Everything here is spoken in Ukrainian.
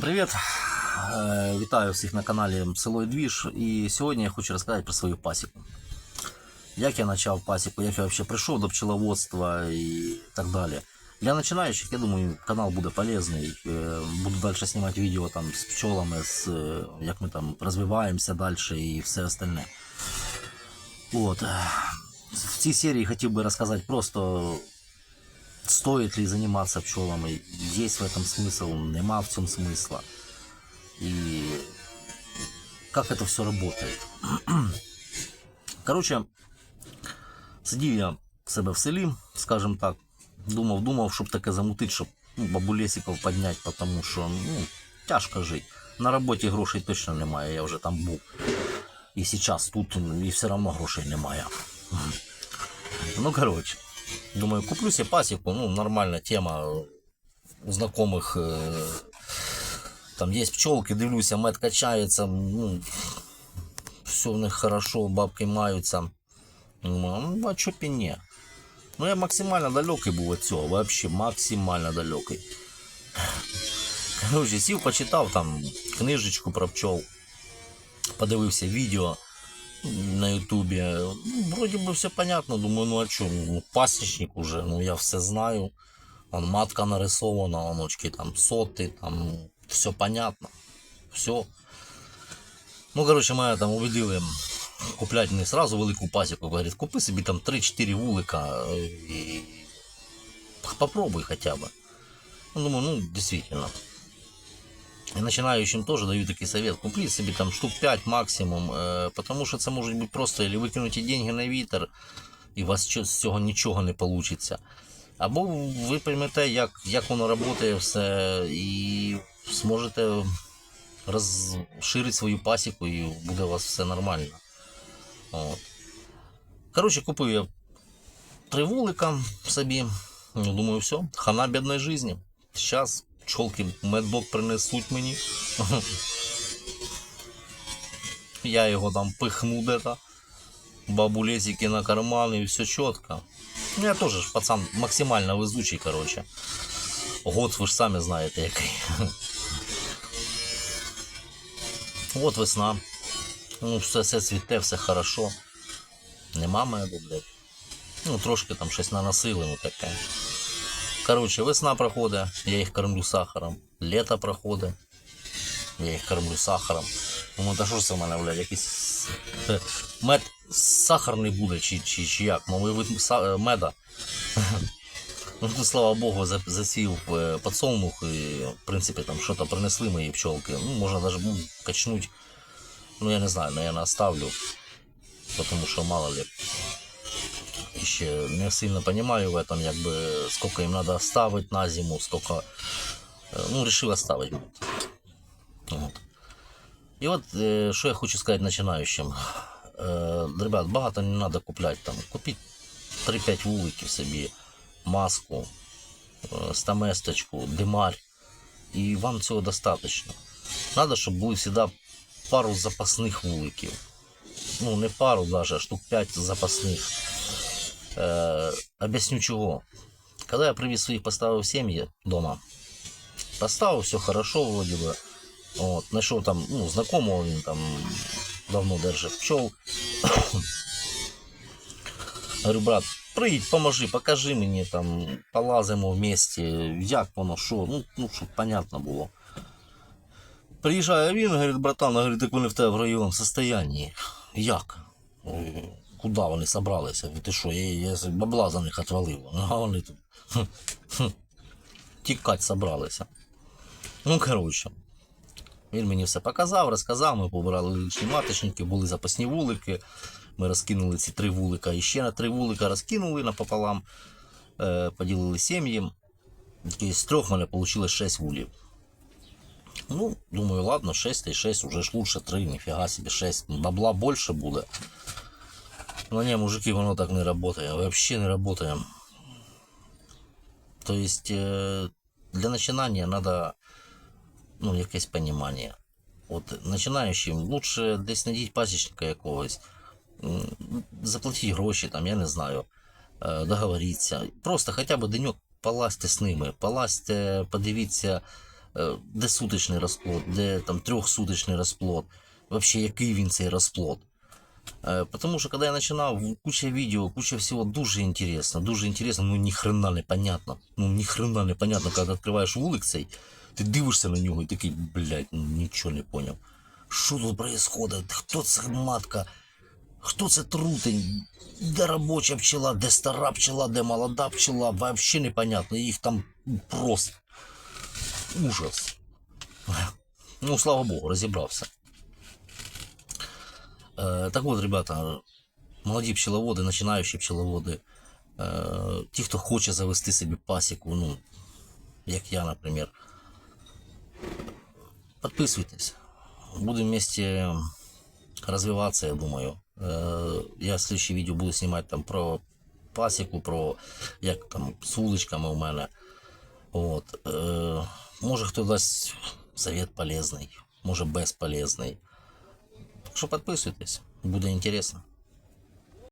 Привіт! Е, Вітаю всіх на каналі Село і Двіж. І сьогодні я хочу розказати про свою пасіку. Як я почав пасіку, як я взагалі прийшов до пчеловодства і так далі. Для починаючих, я думаю, канал буде полезний. Е, Буду далі знімати відео там з пчолами, з, як ми там розвиваємося далі і все остальне. От. В цій серії хотів би розказати просто стоит ли заниматься пчелами, есть в этом смысл, нема в цьому смысла. И как это все работает. Короче, сидів я в себе в селі, скажем так, думав, думав, щоб таке замутити, щоб ну, бабулесиків підняти, тому що ну, тяжко жити. На роботі грошей точно немає, я вже там був. І зараз тут і все одно грошей немає. Ну, короче. Думаю, куплю себе пасеку, ну, нормальная тема. У знакомых э, там есть пчелки, дивлюся, мед качається, ну, все в них хорошо, бабки маються. Ну, а чо б і ні? Ну, я максимально далекий був від цього, вообще максимально далекий. Короче, сів, почитав там книжечку про пчел, подивився відео на ютубе. Ну, вроде бы все понятно. Думаю, ну а что, ну, пасечник уже, ну я все знаю. Он матка нарисована, он очки там соты, там все понятно. Все. Ну, короче, мене там убедили купляти не сразу велику пасіку. Говорить, купи собі там 3-4 вулика е, і попробуй хотя бы. Ну, думаю, ну, действительно. И начинающим тоже даю такий совет. Купи себе там штук 5 максимум, э, потому що це може бути просто, или викинути деньги на вітер, і у вас з цього нічого не вийде. Або ви поймете, як, як воно працює все, і зможете розширити свою пасіку, і буде у вас все нормально. От. Коротше, купив я три вулика собі. Ну, думаю, все, хана бідної житті. Зараз пчолки медбок принесуть мені. Я його там пихну де-то. Бабулезики на карман і все чітко. Ну, я теж ж пацан максимально везучий, короче. Год ви ж самі знаєте який. От весна. Ну, все, все цвіте, все хорошо. Нема меду, блядь. Ну, трошки там щось наносили, ну таке. Короче, весна проходить, я їх кормлю сахаром. Лето проходить, я їх кормлю сахаром. Думаю, та що це в мене, блядь, якийсь мед сахарний буде, чи, чи, чи як, новий вид е, меда. Ну, тут, слава Богу, за- засів е, подсолнух, і, в принципі, там що-то принесли мої пчелки. Ну, можна навіть ну, качнуть. Ну, я не знаю, наверное, оставлю. Потому що мало ли ще не сильно понимаю в этом, як би, сколько им надо оставить на зиму, сколько... е, Ну, решил оставить. Вот. І от, е, що я хочу сказати начинающим. Е, ребят, багато не треба купляти там. Купіть 3-5 вуликів собі, маску, е, стаместочку, димарь. І вам цього достатньо. Надо, щоб були завжди пару запасних вуликів. Ну, не пару даже, а штук 5 запасних. Э, объясню чего. Когда я привез своих поставил семьи дома, поставил, все хорошо вроде бы. Вот, нашел там, ну, знакомого, він там давно держит пчел. Говорю, брат, приїдь, поможи, покажи мені там, полазимо вместе, як воно, що, ну, ну, щоб понятно було. Приїжджає він, говорить, братан, говорить, так вони в тебе в районному состоянні. Як? Куди вони собралися? Ви Ти що, я, я бабла за них отвалив. А вони тут тікать собралися. Ну, коротше. Він мені все показав, розказав, ми побирали лишні маточники, були запасні вулики. Ми розкинули ці три вулика. І ще на три вулика розкинули напополам, е, поділили сім'ї. З трьох в мене вийшло 6 вулів. Ну, думаю, ладно, 6 и 6, уже ж лучше 3, нифига себе 6. Бабла больше буде. Но не, мужики, воно так не работает. Вообще не работает. То есть, э, для начинания надо, ну, якесь понимание. От начинаючим лучше десь знайдіть пасічника якогось, м, заплатіть гроші, там, я не знаю, е, договоріться. Просто хоча б деньок полазьте з ними, полазьте, подивіться, е, де сутичний розплод, де там трьохсутичний розплод, взагалі який він цей розплод. Е, Потому що коли я починав, куча відео, куча всього дуже інтересно, дуже інтересно, ну ні хрена не понятно. Ну ні хрена не понятно, коли відкриваєш вулик цей, ти дивишся на нього і такий, блядь, ну нічого не поняв. Що тут происходит? Хто це матка? Хто це трутень? Де робоча пчела, де стара пчела, де молода пчела, вообще непонятно. Їх там просто ужас. Ну, слава Богу, розібрався. Е, так от, ребята, молоді пчеловоди, починаючі пчеловоди, е, ті, хто хоче завести собі пасіку, ну, як я, наприклад, підписуйтесь. Будем вместе развиваться, я думаю. Э, Я следующее видео буду снимать там про пасіку, про як там з вуличками у мене. От. Е, Може хто дасть совет полезний, може безполезний. Так що підписуйтесь, буде інтересно.